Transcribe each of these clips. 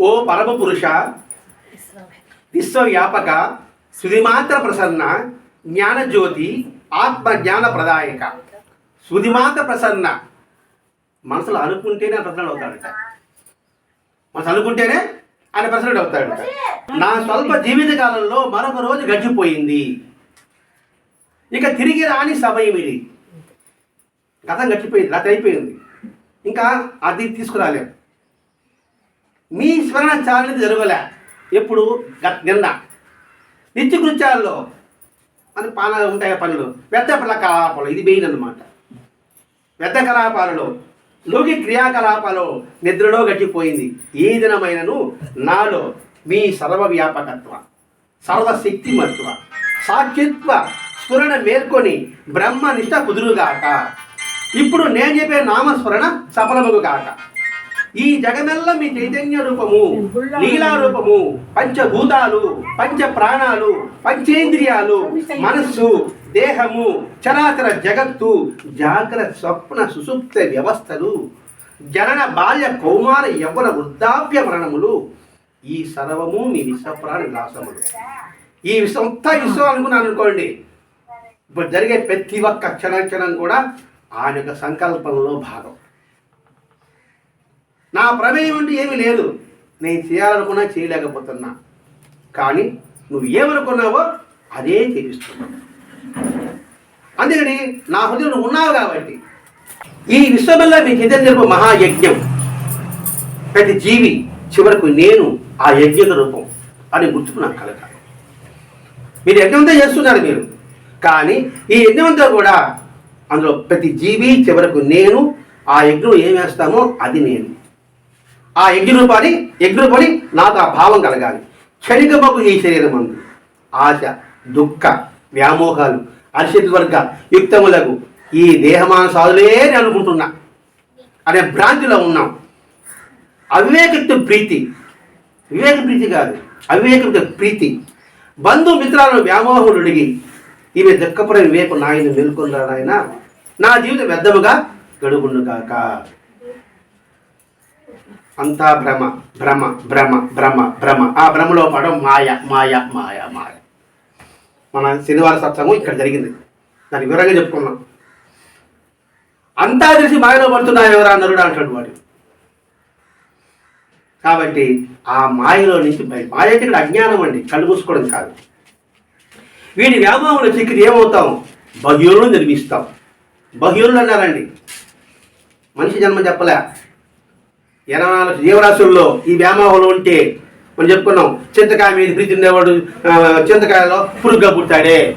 ఓ పరమ పురుష విశ్వవ్యాపక సుధిమాత్ర ప్రసన్న జ్ఞానజ్యోతి ఆత్మ జ్ఞాన ప్రదాయక సుధిమాత్ర ప్రసన్న. మనసులో అనుకుంటేనే ఆయన ప్రసన్న అవుతాడట. మనసు అనుకుంటేనే ఆయన ప్రసన్నుడు అవుతాడట. నా స్వల్ప జీవిత కాలంలో మరొక రోజు గడిచిపోయింది. ఇక తిరిగి రాని సమయం ఇది. గతం గడిచిపోయింది గత అయిపోయింది. ఇంకా అది తీసుకురాలేదు. మీ స్మరణ చాలని జరగలే. ఎప్పుడు? గత- నిన్న. నిత్య కృత్యాల్లో అని పాన ఉంటాయి పనులు? వ్యర్థ కలాపాలు ఇది మెయిన్ అనమాట వ్యర్థ కలాపాలలో లోకి క్రియాకలాపాలు నిద్రలో గట్టిపోయింది. ఏ దినమైనను నాలో మీ సర్వవ్యాపకత్వ సర్వశక్తిమత్వ సాక్షిత్వ స్ఫురణ మేల్కొని బ్రహ్మనిష్ట కుదురుగాక. ఇప్పుడు నేను చెప్పే నామస్మరణ సఫలముగు కాక ఈ జగమెల్ల మీ చైతన్య రూపము లీలా రూపము. పంచభూతాలు పంచ ప్రాణాలు పంచేంద్రియాలు మనస్సు దేహము చరాచర జగత్తు జాగ్రత్త స్వప్న సుసుప్త వ్యవస్థలు జనన బాల్య కౌమార యవ్వన వృద్ధాప్య మరణములు ఈ సర్వము మీ విశ్వప్రాణ విలాసములు ఈ విశ్వం అంతా విశ్వం అనుకున్నాను అనుకోండి. ఇప్పుడు జరిగే ప్రతి ఒక్క క్షణ క్షణం కూడా ఆయన యొక్క సంకల్పంలో భాగం. నా ప్రమేయం అంటూ ఏమీ లేదు. నేను చేయాలనుకున్నా చేయలేకపోతున్నా. కానీ నువ్వు ఏమనుకున్నావో అదే చేపిస్తున్నావు అందుకని నా హృదయం నువ్వు ఉన్నావు కాబట్టి ఈ విశ్వమల్ల మీ చైతన్యపు మహాయజ్ఞం ప్రతి జీవి చివరకు నేను ఆ యజ్ఞ రూపం అని గుర్తుకున్నాను కలగాలి. మీరు యజ్ఞంతో చేస్తున్నారు మీరు. కానీ ఈ యజ్ఞంతో కూడా అందులో ప్రతి జీవి చివరకు నేను ఆ యజ్ఞం ఏం వేస్తామో అది నేను. ఆ యజ్ఞ రూపాన్ని నాకు ఆ భావం కలగాలి. క్షణికబాబు ఈ శరీరం అందు ఆశ దుఃఖ వ్యామోహాలు అరిషద్వర్గ యుక్తములకు ఈ దేహమానసాదులే నేను అనుకుంటున్నా. అనే భ్రాంతిలో ఉన్నాం. అవివేకయుక్త ప్రీతి. వివేక ప్రీతి కాదు అవివేకయుక్త ప్రీతి. బంధు మిత్రాలను వ్యామోహములు అడిగి ఈమె దుఃఖపడే వివేకు నాయన మేల్కొన్నారు నా జీవితం వ్యర్థముగా గడుగుండు కాక అంతా భ్రమ భ్రమ భ్రమ భ్రమ భ్రమ. ఆ భ్రమలో పడడం మాయ మాయ మాయ మాయ. మన శనివార సత్సంగం ఇక్కడ జరిగింది. దాని వివరంగా చెప్పుకున్నాం అంతా తెలిసి మాయలో పడుతున్నాయి ఎవరా నరుడు అంటాడు వాడు. కాబట్టి ఆ మాయలో నుంచి బయట మాయ అంటే ఇక్కడ అజ్ఞానం అండి కళ్ళు మూసుకోవడం కాదు. వీడి వ్యామోహంలో చిక్కితే ఏమవుతాం? బహ్యులను నిర్మిస్తాం. బహ్యులు అన్నారండి. మనిషి జన్మ చెప్పలే. ఇరవై నాలుగు జీవరాశుల్లో ఈ వ్యామోహంలో ఉంటే మనం చెప్పుకున్నాం చింతకాయ మీద ప్రీతి ఉండేవాడు చింతకాయలో పురుగ్గా పుట్టాడే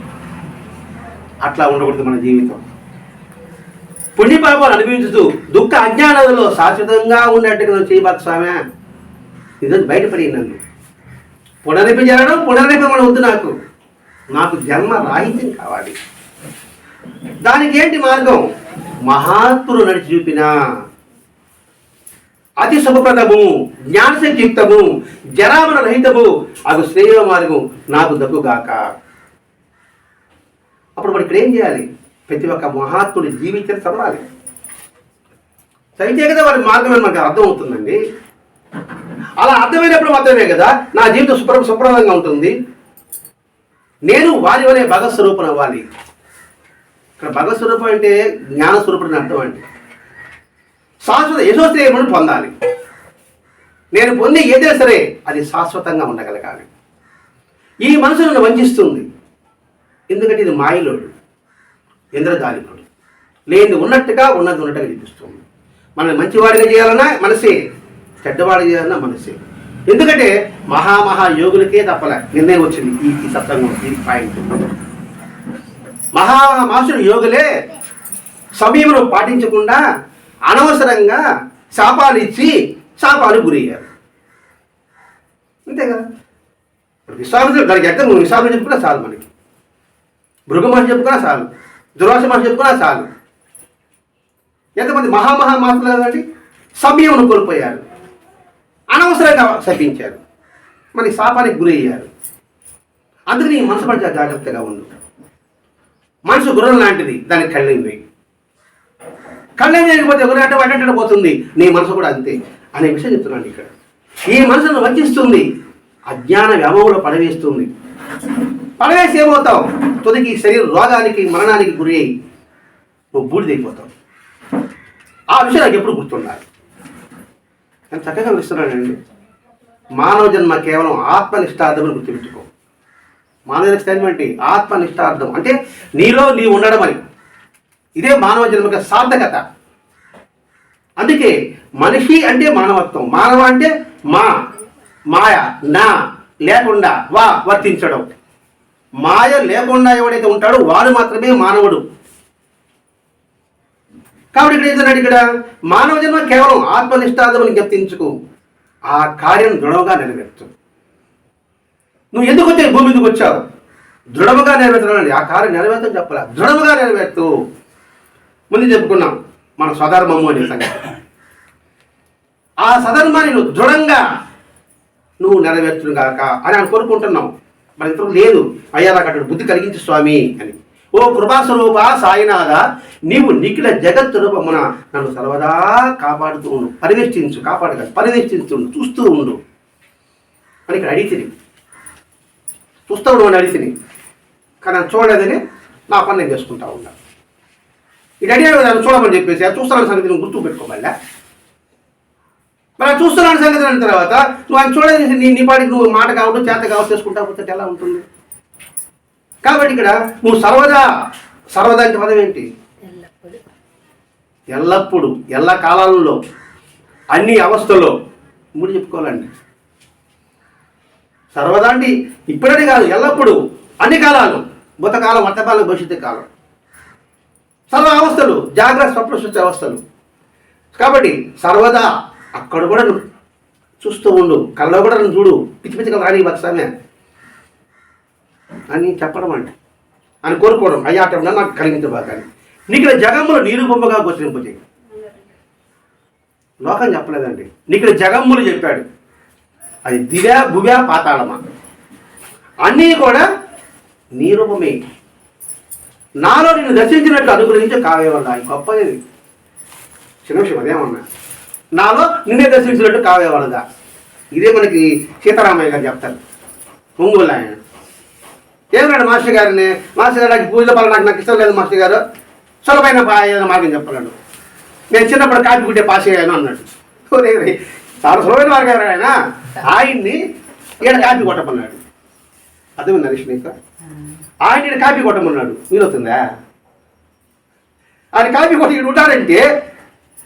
అట్లా ఉండకూడదు మన జీవితం. పుణ్యపాపాలు అనుభవించుతూ దుఃఖ అజ్ఞానంలో శాశ్వతంగా ఉండేట్టుగా నువ్వు చేయబాకు స్వామి. ఈరోజు బయటపడి నన్ను. పునరిపి జరగడం మనం వద్దు నాకు. నాకు జన్మ రాహిత్యం కావాలి. దానికి ఏంటి మార్గం? మహాత్ములు నడిచి చూపినా. అతి శుభప్రదము జ్ఞానశక్తియుక్తము జరామణ రహితము అది శ్రేయ మార్గం నాకు దక్కుగాక. అప్పుడు మనం ఇక్కడ ఏం చేయాలి? ప్రతి ఒక్క మహాత్ముడి జీవితం చదవాలి. చదివితే కదా వారి మార్గం అని మనకు అర్థమవుతుందండి. అలా అర్థమైనప్పుడు మాత్రమే కదా నా జీవితం శుభ్ర సుప్రదంగా ఉంటుంది. నేను వారి వలె భగస్వరూపం స్వరూపం అవ్వాలి. ఇక్కడ భగత్ స్వరూపం అంటే జ్ఞానస్వరూపుడు అర్థం అంటే శాశ్వత యశోశ్రేయమును పొందాలి. నేను పొంది ఏదైనా సరే అది శాశ్వతంగా ఉండగలగాలి. ఈ మనసు నన్ను వంచిస్తుంది. ఎందుకంటే ఇది మాయలోడు ఇంద్రజాలికుడు. లేని ఉన్నట్టుగా ఉన్నది ఉన్నట్టుగా చూపిస్తుంది మనం మంచివాడిగా చేయాలన్నా మనసే చెడ్డవాడిగా చేయాలన్నా మనసే. ఎందుకంటే మహామహా యోగులకే తప్పలే నిర్ణయం వచ్చింది ఈ ఈ సత్సంగం ఈ పాయింట్. మహామాసుడు యోగులే సమయంలో పాటించకుండా అనవసరంగా శాపాలు ఇచ్చి శాపాలు గురయ్యారు. అంతే కదా ఇప్పుడు విశ్వామిత్రుడు దానికి ఎక్కడ నువ్వు విశ్వామిత్రుడు చెప్పుకున్నా చాలు మనకి. భృగు మహర్షి చెప్పుకున్నా చాలు. దుర్వాస మహర్షి చెప్పుకున్నా చాలు. ఎంతమంది మహామహా మాత్రులు కదండి సమయంను కోల్పోయారు. అనవసరంగా శపించారు. మరి శాపానికి గురయ్యారు. అందుకని మనసు పడితే జాగ్రత్తగా ఉండు. మనసు గుర్రం లాంటిది దానికి కళ్ళింది కళ్ళేం వేయకపోతే ఎవరంటే వాటంటే పోతుంది? నీ మనసు కూడా అంతే. అనే విషయం చెప్తున్నాను ఇక్కడ. ఈ మనసును వంచిస్తుంది అజ్ఞాన వ్యామోహంలో పడవేస్తుంది. పడవేసి ఏమవుతావు? తుదికి శరీర రోగానికి మరణానికి గురి అయి నువ్వు బూడిదైపోతావు. ఆ విషయం నాకు ఎప్పుడు గుర్తుండాలి? నేను చక్కగా విస్తున్నానండి మానవ జన్మ కేవలం ఆత్మనిష్టార్థమని గుర్తుపెట్టుకో. మానవ జన్మ ఏంటి ఆత్మనిష్టార్థం. అంటే నీలో నీ ఉండడం అని. ఇదే మానవ జన్మక సార్థకత. అందుకే మనిషి అంటే మానవత్వం మానవ అంటే మా మాయ నా లేకుండా వా వర్తించడం. మాయ లేకుండా ఎవడైతే ఉంటాడో వాడు మాత్రమే మానవుడు. కాబట్టి ఇక్కడ ఏంటన్నాడు ఇక్కడ? మానవ జన్మ కేవలం ఆత్మనిష్టార్థమని గుర్తించుకో ఆ కార్యం దృఢంగా నెరవేర్చు నువ్వు ఎందుకు వచ్చావు? భూమి ఎందుకు వచ్చావు? దృఢముగా నెరవేర్చడం ఆ కార్యం నెరవేర్చని చెప్పాల? దృఢముగా నెరవేర్తు ముందు చెప్పుకున్నాం మన స్వధర్మము అనే సంగతి. ఆ సధర్మాన్ని నువ్వు దృఢంగా నువ్వు నెరవేర్చును గాక అని అని కోరుకుంటున్నావు మన ఇతరులు లేదు. అయ్యా నాకు అటు బుద్ధి కలిగించు స్వామి అని. ఓ కృపాస్వరూప సాయినాథ నీవు నిఖిల జగత్ రూపమున నన్ను సర్వదా కాపాడుతూ ఉండు. పరివేష్టించు కాపాడగలదు పరివేష్టించు చూస్తూ ఉండు. అని ఇక్కడ అడిగితే చూస్తూ ఉండు అని అడిగితే కానీ చూడలేదని నా పని నేను చేసుకుంటా ఉన్నాను ఇది అడిగాడు కదా చూడమని చెప్పేసి అది చూస్తాను సంగతి నువ్వు గుర్తు పెట్టుకోమల్లా మరి చూస్తున్నాను సంగతి అన్న తర్వాత నువ్వు ఆయన చూడలేదు నీ నీ పాటికి నువ్వు మాట కావడం చేత కావచ్చు చేసుకుంటా పోతే ఎలా ఉంటుంది? కాబట్టి ఇక్కడ నువ్వు సర్వదా సర్వదా అంటే పదం ఏంటి? ఎల్లప్పుడూ. ఎల్ల కాలాలలో అన్ని అవస్థల్లో మూడు చెప్పుకోవాలండి. సర్వదా అంటే ఇప్పుడని కాదు ఎల్లప్పుడు. అన్ని కాలాలు భూతకాలం వర్తకాలం భవిష్యత్తు కాలం. సర్వ అవస్థలు జాగ్రత్త స్వప్న అవస్థలు. కాబట్టి సర్వదా అక్కడ కూడా నువ్వు చూస్తూ ఉండు కళ్ళలో కూడా నువ్వు చూడు పిచ్చి పిచ్చిగా రాని బతుసామే అని చెప్పడం అంటే అని కోరుకోవడం అయ్యా అట్లా నాకు కలిగించబాకని నీకు ఇలా జగమ్ములు నిరూపముగా గోచరింపు చేయి లోకం చెప్పలేదండి. నీకు జగమ్ములు చెప్పాడు. అది దివ్యా భువ్యా పాతాళమా. అన్నీ కూడా నీ రూపమే నాలో నిన్ను దర్శించినట్టు అనుగ్రహించే కావ్యవల్ల గొప్పది చిన్న విషయం అదేమన్నా నాలో నిన్నే దర్శించినట్టు కావ్యవలదా ఇదే మనకి సీతారామయ్య గారు చెప్తారు. ఒంగోలు ఆయన. ఏమన్నాడు మాస్టర్ గారిని? మాస్టర్ గారు నాకు పూజల పాలు నాకు నాకు ఇష్టం లేదు మాస్టర్ గారు. సులభమైన ఏదైనా మార్గం చెప్పాడు నేను చిన్నప్పుడు కాపీ కుట్టే పాస్ అయ్యాను అన్నాడు. చాలా సులభమైన మార్గం ఆయన. ఆయన్ని ఈయన కాపీ కొట్టమన్నాడు. అదే నరేష్ నీకు ఆయన కాపీ కొట్టమన్నాడు. వీలవుతుందా? ఆయన కాపీ కొట్టి ఇక్కడ ఉంటాడంటే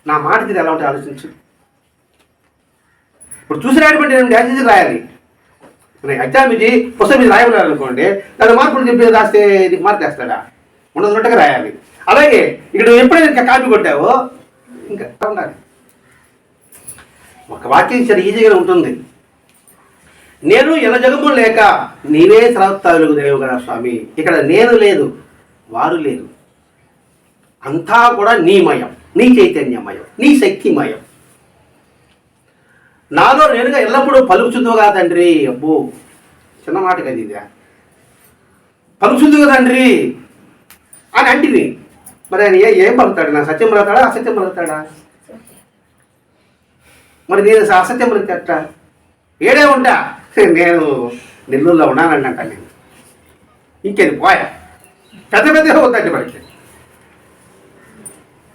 నా మాట తీరు ఎలా ఉంటే ఆలోచించు. ఇప్పుడు చూసి రాయడం నేను డ్యాన్స్ రాయాలి. ఎగ్జామ్ ఇది పుస్తకం మీద రాయమన్నారు అనుకోండి దాని మార్పులు చెప్పి రాస్తే నీకు మార్క్ వేస్తాడా? ఉన్నట్టుగా రాయాలి. అలాగే ఇక్కడ నువ్వు ఎప్పుడైతే ఇంకా కాపీ కొట్టావో? ఇంకా ఉండాలి. ఒక వాక్యం చాలా ఈజీగా ఉంటుంది. నేను ఎల జగము లేక నీవే సర్వత్తాలు దేవు కదా స్వామి. ఇక్కడ నేను లేదు వారు లేరు అంతా కూడా నీమయం నీ చైతన్యమయం నీ శక్తిమయం. నాలో నేనుగా ఎల్లప్పుడూ పలుకుచుందుగా తండ్రి. అబ్బో చిన్న మాట కదా ఇది. పలుకుచుందుగా తండ్రి అని అంటివి. మరి ఆయన ఏ ఏం పలుకుతాడు? నా సత్యం పలుకుతాడా? అసత్యం పలుకుతాడా? మరి నేను అసత్యం పలుకుతాట ఏడే ఉంటా? నేను నెల్లూరులో ఉన్నానంట నేను ఇంకేది పోయా. పెద్ద పెద్దగా అవుతాండి మనకి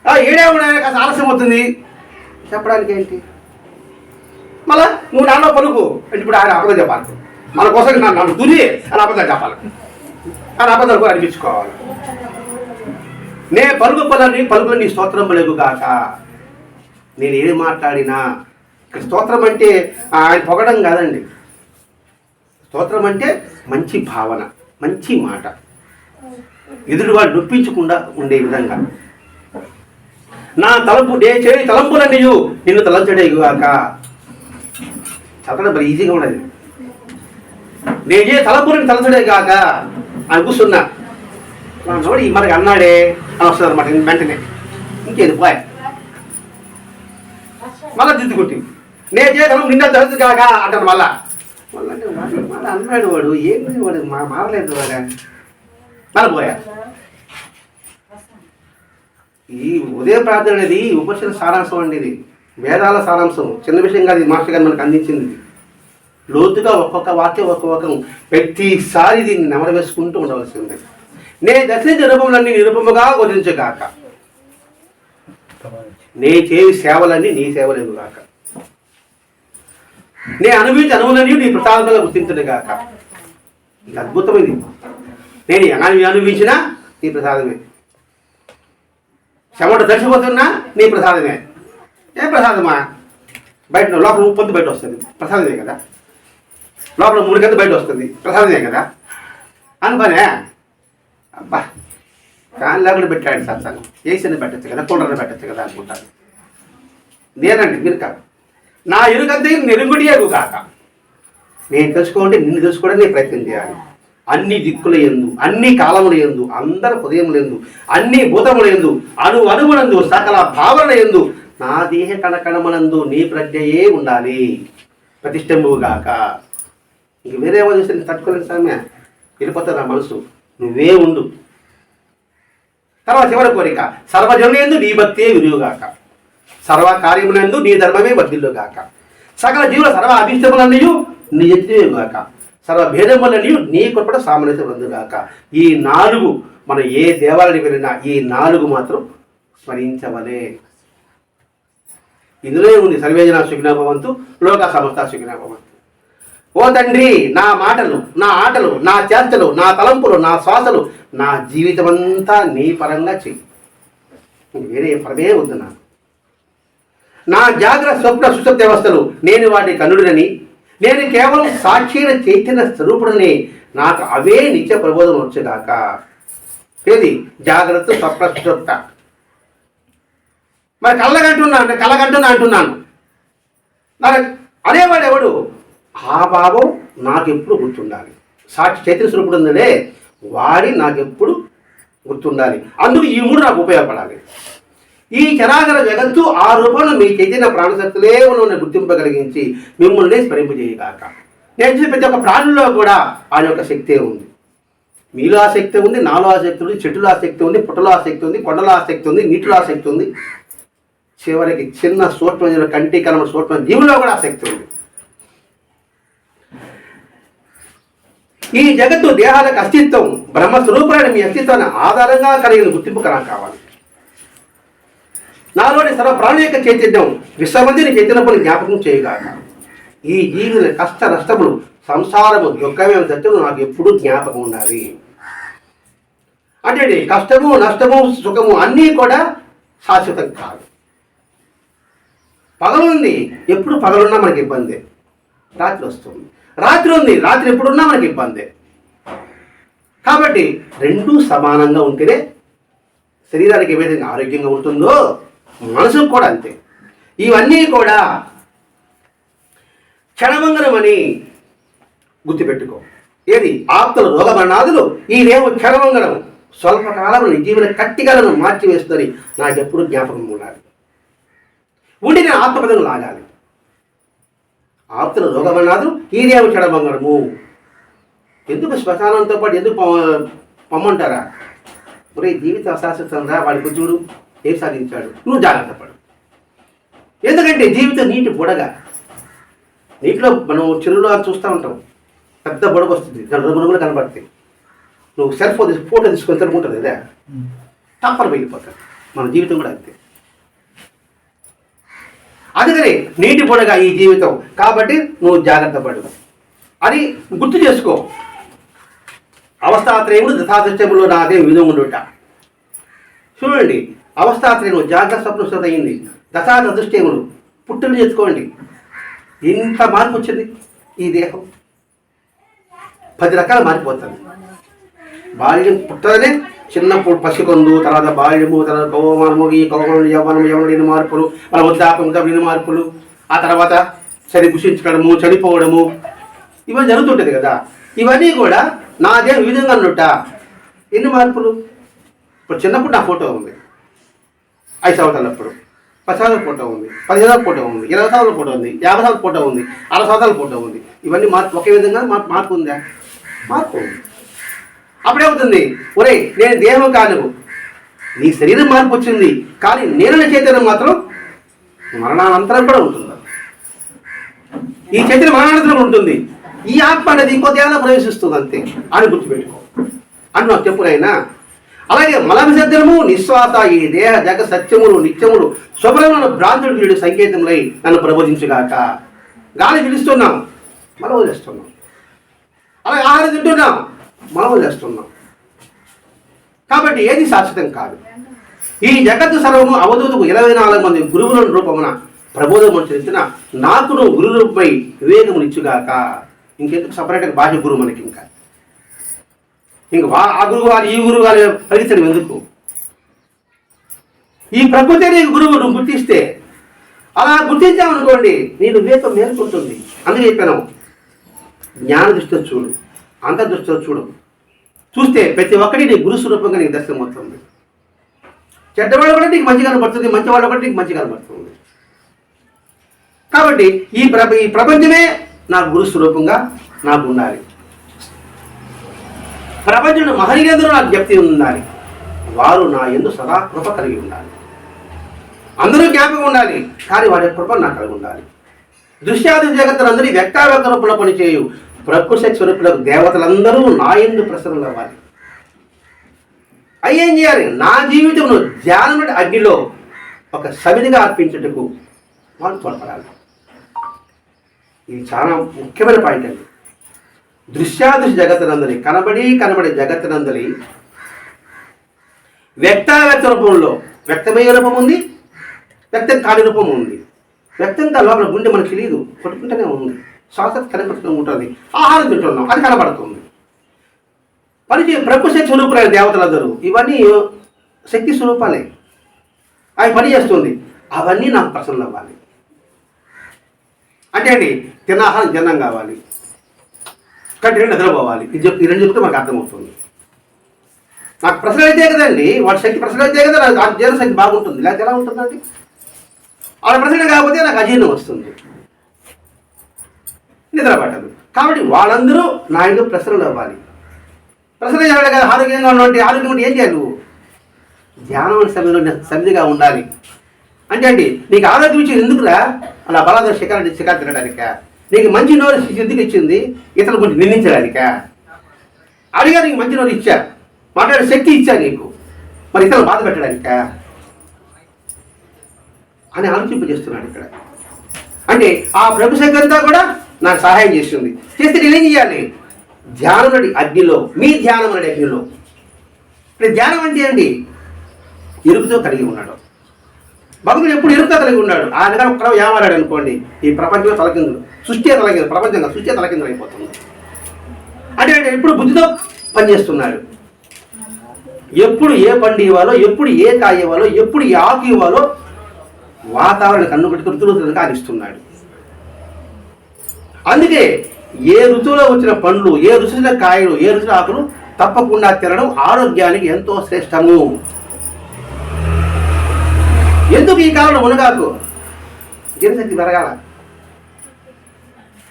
ఆ, ఏడే ఉన్నా కాస్త ఆలస్యం అవుతుంది. చెప్పడానికి ఏంటి? మళ్ళా నువ్వు నాన్న పలుకు అంటే ఇప్పుడు ఆయన అబద్ధం చెప్పాలి. మన కోసం నన్ను నన్ను తుని అని అబద్ధం చెప్పాలి. అని అబద్ధాలు కూడా అనిపించుకోవాలి. నే పలుకు పలని పలుకులు నీ స్తోత్రం పలుకు కాక నేను ఏది మాట్లాడినా. ఇక్కడ స్తోత్రం అంటే ఆయన పొగడం కాదండి. స్తోత్రం అంటే మంచి భావన మంచి మాట. ఎదురువాడు నొప్పించకుండా ఉండే విధంగా. నా తలంపు నే చేయి తలంపులన్నీయు నిన్ను తలంచడేగాక చదవడం మరి ఈజీగా ఉండదు. నేను చే తలంపులను తలంచడే కాక అని కూర్చున్నా. నా మనకి అన్నాడే అని వస్తుంది అనమాట వెంటనే. ఇంకేది బాయ్ మళ్ళా దిద్దుకుంటే నేను తలంపు నిన్న తలంచు కాక అంటాను మళ్ళా. మళ్ళీ అన్నాడు వాడు ఏమి వాడు? మా మారలేదు వాడా మారపోయా ఈ ఉదయ ప్రార్థన అనేది ఉపనిషత్తు సారాంశం అండి ఇది. వేదాల సారాంశం. చిన్న విషయం కాదు మాస్టర్ గారు మనకు అందించింది. లోతుగా ఒక్కొక్క వాక్యం ఒక్కొక్క ప్రతిసారి దీన్ని నెమరవేసుకుంటూ ఉండవలసింది. నే దర్శించే రూపంలన్నీ నిరూపముగా గురించగాక నే చేయి సేవలన్నీ నీ సేవలేవు గాక నే అనుభవించి అనువులని నీ ప్రసాదంగా గుర్తించడు కాక ఇది అద్భుతమైంది. నేను ఎలా అనుభవించినా నీ ప్రసాదమే. చెమట దర్శిపోతున్నా నీ ప్రసాదమే. ఏ ప్రసాదమా? బయట లోపల ఉప్పొంది బయట వస్తుంది. ప్రసాదమే కదా. లోపల మూడు బయట వస్తుంది. ప్రసాదమే కదా. అనుకోనే అబ్బా కానీ లేకుండా పెట్టాడు సత్సంగం ఏసీని పెట్టచ్చు కదా? కూలర్ని పెట్టచ్చు కదా అనుకుంటాను. నేనండి మీరు కాదు. నా ఎరుకంతే నెరుగుడియగు కాక నేను తెలుసుకోవాలంటే నిన్ను తెలుసుకోవడానికి నేను ప్రయత్నం చేయాలి. అన్ని దిక్కుల ఎందు అన్ని కాలముల ఎందు అందరి హృదయముల ఎందు అన్ని భూతముల ఎందు అణు అణువునందు సకల భావన ఎందు నా దేహ కణకణమునందు నీ ప్రజ్ఞయే ఉండాలి. ప్రతిష్టంబుగాక ఇంక వేరే వాళ్ళు చూస్తే నేను తట్టుకోలేను సామ్య వెళ్ళిపోతుంది నా మనసు. నువ్వే ఉండు. తర్వాత చివరి కోరిక? సర్వజనులందు నీ భక్తే విరుగాక సర్వ కార్యములందు నీ ధర్మమే వర్ధిల్లుగాక. సకల జీవుల సర్వ అభిష్టములన్నయు నీ ఎత్తిగాక సర్వ భేదములన్నయు నీ కొప్పట సామరస్యం పొందుగాక ఈ నాలుగు మనం ఏ దేవాలయానికి వెళ్ళినా ఈ నాలుగు మాత్రం స్మరించవలే. ఇందులో ఉంది సర్వేజన సుఖినాభవంతు లోక సమస్త సుఖినాభవంతు. ఓ తండ్రి నా మాటలు నా ఆటలు నా చేష్టలు నా తలంపులు నా శ్వాసలు నా జీవితమంతా నీ పరంగా చెయ్యి. వేరే పరమే వద్దు నాకు నా జాగ్రత్త స్వప్న సుషుప్త వ్యవస్థలు నేను వాటి కనుడినని నేను కేవలం సాక్షిన చైతన్య స్వరూపుడని నాకు అవే నిత్య ప్రబోధం వచ్చేదాక. ఏది? జాగ్రత్త స్వప్న సుషుప్త మరి కళ్ళగంటున్నాను అంటే కళ్ళగంటున్నా అంటున్నాను. మరి అనేవాడు ఎవడు? ఆ భావం నాకు ఎప్పుడు గుర్తుండాలి. సాక్షి చైతన్య స్వరూపుడు ఉందనే వాడి నాకెప్పుడు గుర్తుండాలి. అందుకు ఈ మూడు నాకు ఉపయోగపడాలి. ఈ చరాచర జగత్తు ఆ రూపంలో మీ చైతన్య ప్రాణశక్తులే ఉన్న గుర్తింపగలిగించి మిమ్మల్ని స్మరింపజేయగాక. నేను చూసిన ప్రతి ఒక్క ప్రాణుల్లో కూడా ఆ యొక్క శక్తే ఉంది. మీలో ఆసక్తి ఉంది నాలో ఆసక్తి ఉంది చెట్టులో ఆసక్తి ఉంది పుట్టలో ఆసక్తి ఉంది కొండలో ఆసక్తి ఉంది నీటిలో ఆసక్తి ఉంది. చివరికి చిన్న సూక్ష్మ కంటి కలమ సూక్ష్మ జీవులో కూడా ఆసక్తి ఉంది. ఈ జగత్తు దేహాలకు అస్తిత్వం బ్రహ్మస్వరూపులైన మీ అస్తిత్వాన్ని ఆధారంగా కలిగిన గుర్తింపు నాకు కావాలి. నాలోని సర్వ ప్రాణి యొక్క చైతన్యం విశ్వమందిని చైతన్యపుని జ్ఞాపకం చేయగాక ఈ జీవుల కష్ట నష్టములు సంసారము దుఃఖమైన సత్యము నాకు ఎప్పుడూ జ్ఞాపకం ఉండాలి. అంటే కష్టము నష్టము సుఖము అన్నీ కూడా శాశ్వతం కాదు. పగలుంది ఎప్పుడు పగలున్నా మనకి ఇబ్బంది. రాత్రి వస్తుంది. రాత్రి ఉంది రాత్రి ఎప్పుడున్నా మనకి ఇబ్బంది. కాబట్టి రెండూ సమానంగా ఉంటేనే శరీరానికి ఏ ఆరోగ్యంగా ఉంటుందో మనసుకు కూడా అంతే. ఇవన్నీ కూడా క్షణమంగనమని గుర్తుపెట్టుకో. ఏది? ఆప్తుల రోగమరణాదులు. ఈ దేవు క్షణమంగనం స్వల్పకాలం జీవన కట్టిగలను మార్చివేస్తుందని నాకెప్పుడు జ్ఞాపకం ఉండాలి. ఉండి నేను ఆత్మపదం లాగాలి. ఆప్తుల రోగమన్నాదు ఈ దేవు ఎందుకు శ్మశానంతో పాటు ఎందుకు పమ్మంటారా పొమ్మంటారా? ఒరే జీవిత అశాశ్వతం రా వాడి చూడు. ఏం సాధించాడు? నువ్వు జాగ్రత్త పడు. ఎందుకంటే జీవితం నీటి బుడగ. నీటిలో మనం చెరువులో చూస్తూ ఉంటాం. పెద్ద బుడగ వస్తుంది. రంగులు కనబడతాయి. నువ్వు సెల్ ఫోన్ తీసి ఫోటో తీసుకొని తిరుగుంటుంది అదే తప్పని వెళ్ళిపోతాడు మన జీవితం కూడా అంతే. అందుకని నీటి బుడగ ఈ జీవితం. కాబట్టి నువ్వు జాగ్రత్త పడు. అని గుర్తు చేసుకో. అవస్థాత్రయములు దశాదృశ్యములు నాదే విధం ఉండుట? చూడండి. అవస్థాత్రయము జాగ్రత్త స్వప్న అయింది. దశాదృశ్యములు పుట్టులు తెచ్చుకోండి ఇంత మార్పు వచ్చింది? ఈ దేహం పది రకాలు మారిపోతుంది బాల్యం పుట్టదనే చిన్నప్పుడు పసికొందు తర్వాత బాల్యము తర్వాత కౌమానము ఈ కౌమానం యవ్వనం యవ్వన మార్పులు మన వృద్ధాపంగా విని మార్పులు ఆ తర్వాత చని గుషించుకోవడము చనిపోవడము ఇవన్నీ జరుగుతుంటుంది కదా. ఇవన్నీ కూడా నా దేహం ఈ విధంగా ఉన్నట్ట ఎన్ని మార్పులు? ఇప్పుడు చిన్నప్పుడు నా ఫోటో ఉంది. ఐదు సంవత్సరాలప్పుడు పది సంవత్సరాల ఫోటో ఉంది పదిహేను ఫోటో ఉంది ఇరవై సంవత్సరాల ఫోటో ఉంది యాభై సంవత్సరాల ఫోటో ఉంది అరవై సంవత్సరాల ఫోటో ఉంది. ఇవన్నీ మార్పు ఒకే విధంగా మార్పు మార్పు ఉందా? మార్పు ఉంది. అప్పుడేమవుతుంది ఒరే నేను దేహం కాను నీ శరీరం మార్పు వచ్చింది కానీ నేను చైతన్యం మాత్రం మరణానంతరం కూడా ఉంటుంది. ఈ చైతన్యం మరణానంతరం ఉంటుంది. ఈ ఆత్మ అనేది ఇంకో దేహంలో ప్రవేశిస్తుంది అంతే. అని గుర్తుపెట్టుకో. అని నాకు చెప్పునైనా అలాగే మలవిసర్జనము నిశ్వాస ఈ దేహ జగ సత్యములు నిత్యములు శుభ్రమైన భ్రాంతుడు వీడు సంకేతములై నన్ను ప్రబోధించుగాక. గాలి పిలుస్తున్నాం మనం చేస్తున్నాం. అలాగే ఆహారం తింటున్నాం మనం చేస్తున్నాం. కాబట్టి ఏది శాశ్వతం కాదు. ఈ జగత్తు సర్వము అవధూతకు ఇరవై నాలుగు మంది గురువుల రూపమున ప్రబోధము చెందిన నాకును గురు రూపమై వివేకమునిచ్చుగాక. ఇంకెందుకు సపరేట్గా బాహ్య గురువు మనకి ఇంకా ఇంక వా ఆ గురువు గారు ఈ గురువు గారు ఫలించడం ఎందుకు? ఈ ప్రకృతి నీ గురువు నువ్వు గుర్తిస్తే అలా గుర్తించామనుకోండి నేను వివేకం మేల్కొంటుంది. అందుకే చెప్పాను జ్ఞాన దృష్టితో చూడు అంతర్దృష్టితో చూడు. చూస్తే ప్రతి ఒక్కటి నీ గురు స్వరూపంగా నీకు దర్శనం అవుతుంది. చెడ్డవాళ్ళు కూడా నీకు మంచి కనబడుతుంది మంచివాడు కూడా నీకు మంచి కనబడుతుంది కాబట్టి ఈ ప్ర ఈ ప్రపంచమే నా గురు స్వరూపంగా నాకు ఉండాలి. ప్రపంచంలో మహనీయులందరూ నాకు జ్ఞప్తి ఉండాలి. వారు నా ఎందు సదా కృప కలిగి ఉండాలి. అందరూ జ్ఞాపకం ఉండాలి కానీ వారి కృప నాకు కలిగి ఉండాలి. దృశ్యాది జగత్తులందరి వ్యక్తావ్యక్త రూపంలో పనిచేయు. ప్రకృతి స్వరూపులకు దేవతలందరూ నా ఎందు ప్రసన్నులు అవ్వాలి. అవి ఏం చేయాలి? నా జీవితంలో ధ్యానం అగ్నిలో ఒక సమిధిగా అర్పించుటకు వాళ్ళు తోడ్పడాలి. ఇది చాలా ముఖ్యమైన పాయింట్ అండి. దృశ్యాదృశ్య జగత్తునందరి కనబడి కనబడే జగత్తునందరి వ్యక్తావ్యక్త రూపంలో వ్యక్తమయ్యే రూపం ఉంది వ్యక్తం కాని రూపం ఉంది. వ్యక్తం కాని లోపల గుండె మనకు తెలియదు కొట్టుకుంటూనే ఉంది. శ్వాస కనపడుతూ ఉంటుంది ఆహారం తింటున్నాం అది కనబడుతుంది. పనిచే ప్రకృతి స్వరూపులైన దేవతలందరూ ఇవన్నీ శక్తి స్వరూపాలే. అవి పని చేస్తుంది. అవన్నీ నాకు ప్రసన్న అవ్వాలి. అంటే అండి తిన ఆహారం జనం కావాలి కంటిన్యూ నిద్రపోవాలి ఇది చెప్ ఈ రెండు చెప్తే మనకు అర్థమవుతుంది. నాకు ప్రశ్న అయితే కదండి వాడి శక్తి ప్రశ్న అయితే కదా నాకు ఆ జీర్ణ శక్తి బాగుంటుంది. లేకపోతే ఎలా ఉంటుందండి వాళ్ళ ప్రశ్న కాకపోతే నాకు అజీర్ణం వస్తుంది. నిద్ర పట్టదు. కాబట్టి వాళ్ళందరూ నా ఇంట్లో ప్రశ్నలు అవ్వాలి. ప్రశ్న చేయాలి కదా ఆరోగ్యంగా ఉన్నటువంటి ఆరోగ్యం ఉంటే ఏం చేయాలి నువ్వు? ధ్యానం సమయంలో సమిధిగా ఉండాలి. అంటే అండి నీకు ఆరోగ్యం ఇచ్చి ఎందుకురా? అలా బలాద శిఖర శిఖర తినడానికి? నీకు మంచి నోరు ఎందుకు ఇచ్చింది? ఇతను కొంచెం నిందించడానిక? అడిగా నీకు మంచి నోరు ఇచ్చా? మాట్లాడే శక్తి ఇచ్చా నీకు? మరి ఇతను బాధ పెట్టడానిక? అని ఆలోచింపజేస్తున్నాడు ఇక్కడ. అంటే ఆ ప్రభు శక్తి అంతా కూడా నాకు సహాయం చేస్తుంది చేస్తే నేనేం చేయాలి? ధ్యానం అగ్నిలో మీ ధ్యానం నడి అగ్నిలో. ఇక్కడ ధ్యానం అంటే అండి ఎరుపుతో కలిగి ఉన్నాడు. భగవంతుడు ఎప్పుడు ఎరుపుతో కలిగి ఉన్నాడు? ఆ దగ్గర ఒక్కడ ఏమన్నాడు అనుకోండి. ఈ ప్రపంచంలో తలకిందులు. సృష్టి తలకిందు ప్రపంచంగా సృష్టి తలకిందులు అయిపోతుంది. అంటే అంటే ఎప్పుడు బుద్ధితో పనిచేస్తున్నాడు? ఎప్పుడు ఏ పండు ఇవ్వాలో ఎప్పుడు ఏ కాయ ఇవ్వాలో ఎప్పుడు ఏ ఆకు ఇవ్వాలో వాతావరణ కన్ను పెట్టి ఋతువులు కానిస్తున్నాడు. అందుకే ఏ ఋతువులో వచ్చిన పండ్లు ఏ రుచిన కాయలు ఏ రుచిన ఆకులు తప్పకుండా తినడం ఆరోగ్యానికి ఎంతో శ్రేష్టము. ఎందుకు ఈ కాలంలో మునగాకు? జీర్ణశక్తి పెరగాల.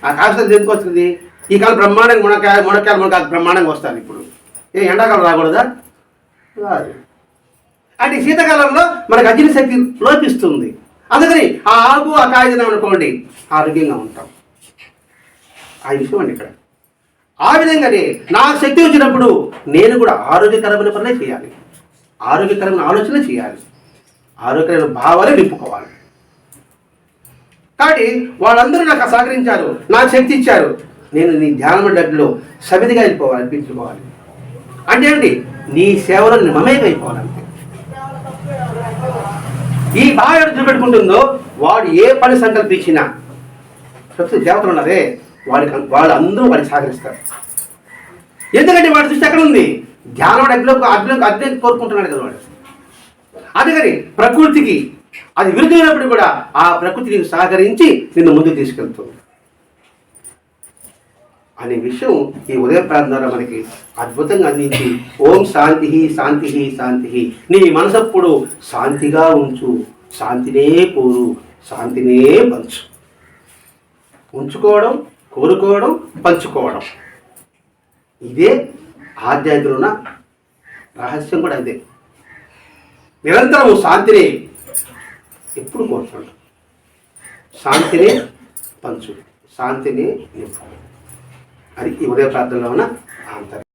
ఆ కాశం ఎందుకు వస్తుంది? ఈ కాలం బ్రహ్మాండంగా మునక్కాయ మునక్కాయలు మునగాకు బ్రహ్మాండంగా వస్తుంది ఇప్పుడు. ఏ ఎండాకాలం రాకూడదా? రాదు. అంటే శీతాకాలంలో మనకు అగ్ని శక్తి లోపిస్తుంది. అందుకని ఆ ఆకు ఆ కాయ అనుకోండి ఆరోగ్యంగా ఉంటాం. ఆ విషయం అండి ఇక్కడ. ఆ విధంగానే నా శక్తి వచ్చినప్పుడు నేను కూడా ఆరోగ్యకరమైన పనులే చేయాలి. ఆరోగ్యకరమైన ఆలోచన చేయాలి. ఆరోగ్యకరమైన భావాలే నింపుకోవాలి. కాబట్టి వాళ్ళందరూ నాకు సహకరించారు నాకు శక్తి ఇచ్చారు. నేను నీ ధ్యానం డబ్బులో సమితిగా వెళ్ళిపోవాలి అనిపించుకోవాలి అంటే అండి నీ సేవలో నేను ఈ భావం పెట్టుకుంటుందో వాడు ఏ పని సంకల్పించినా. ప్రస్తుత దేవతలు ఉన్నారే వాడికి వాళ్ళు అందరూ వాడికి సహకరిస్తారు. ఎందుకంటే వాడి దృష్టి ఎక్కడ ఉంది? ధ్యానం అగ్నిలోకి అగ్ని అగ్ని కోరుకుంటున్నాడు కదా వాడు. అందుకని ప్రకృతికి అది విరుదైనప్పుడు కూడా ఆ ప్రకృతి నీకు సహకరించి నిన్ను ముందుకు తీసుకెళ్తుంది. అనే విషయం ఈ ఉదయ ప్రాంతం ద్వారా మనకి అద్భుతంగా అందించి ఓం శాంతి శాంతి శాంతి. నీ మనసప్పుడు శాంతిగా ఉంచు శాంతినే కోరు శాంతినే పంచు. ఉంచుకోవడం కోరుకోవడం పంచుకోవడం. ఇదే ఆధ్యాత్మిక రహస్యం కూడా అదే నిరంతరము శాంతిని ఎప్పుడు కోరుతుంటాం శాంతిని పంచు. శాంతిని నింపు. అది ఈ ఉదయ ప్రార్థనలో ఉన్న ఆంతర్యం.